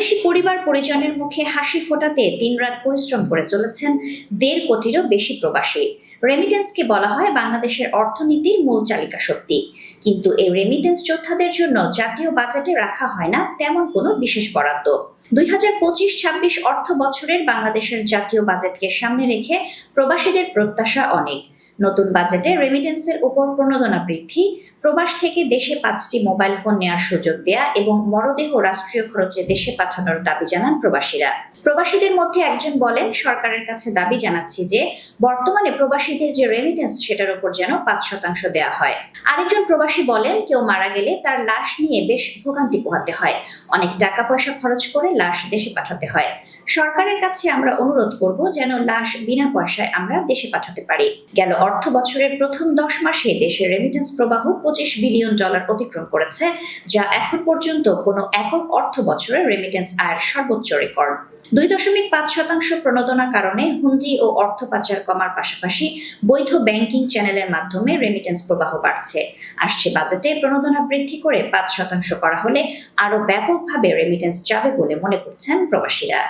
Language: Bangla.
প্রতিবেশী পরিবার পরিজনের মুখে হাসি ফোটাতে দিনরাত পরিশ্রম করে চলেছেন দেড় কোটিরও বেশি প্রবাসী। রেমিটেন্সকে বলা হয় বাংলাদেশের অর্থনীতির মূল চালিকা শক্তি। কিন্তু এই রেমিটেন্স যোদ্ধাদের জন্য জাতীয় বাজেটে রাখা হয় না তেমন কোনো বিশেষ বরাদ্দ। দুই হাজার পঁচিশ ছাব্বিশ অর্থ বছরের বাংলাদেশের জাতীয় বাজেটকে সামনে রেখে প্রবাসীদের প্রত্যাশা অনেক। নতুন বাজেটে রেমিটেন্সের উপর প্রণোদনা বৃদ্ধি, প্রবাস থেকে দেশে পাঁচটি মোবাইল ফোন নেওয়ার সুযোগ দেয়া এবং মরদেহ রাষ্ট্রীয় খরচে দেশে পাঠানোর দাবি জানান প্রবাসীরা। প্রবাসীদের মধ্যে একজন বলেন, সরকারের কাছে দাবি জানাচ্ছি যে, বর্তমানে প্রবাসীদের যে রেমিটেন্স সেটার উপর যেন পাঁচ শতাংশ দেওয়া হয়। আরেকজন প্রবাসী বলেন, কেউ মারা গেলে তার লাশ নিয়ে বেশ ভোগান্তি পোহাতে হয়। অনেক টাকা পয়সা খরচ করে লাশ দেশে পাঠাতে হয়। সরকারের কাছে আমরা অনুরোধ করব যেন লাশ বিনা পয়সায় আমরা দেশে পাঠাতে পারি। গেল অর্থ বছরের প্রথম দশ মাসে দেশের রেমিটেন্স প্রবাহ পঁচিশ বিলিয়ন ডলার অতিক্রম করেছে, যা এখন পর্যন্ত কোনো একক অর্থ বছরের রেমিটেন্স আয়ের সর্বোচ্চ রেকর্ড দুই দশমিক পাঁচ শতাংশ প্রণোদনা কারণে হুন্ডি ও অর্থ পাচার কমার পাশাপাশি বৈধ ব্যাংকিং চ্যানেলের মাধ্যমে রেমিটেন্স প্রবাহ বাড়ছে। আসছে বাজেটে প্রণোদনা বৃদ্ধি করে পাঁচ শতাংশ করা হলে আরও ব্যাপকভাবে রেমিটেন্স যাবে বলে মনে করছেন প্রবাসীরা।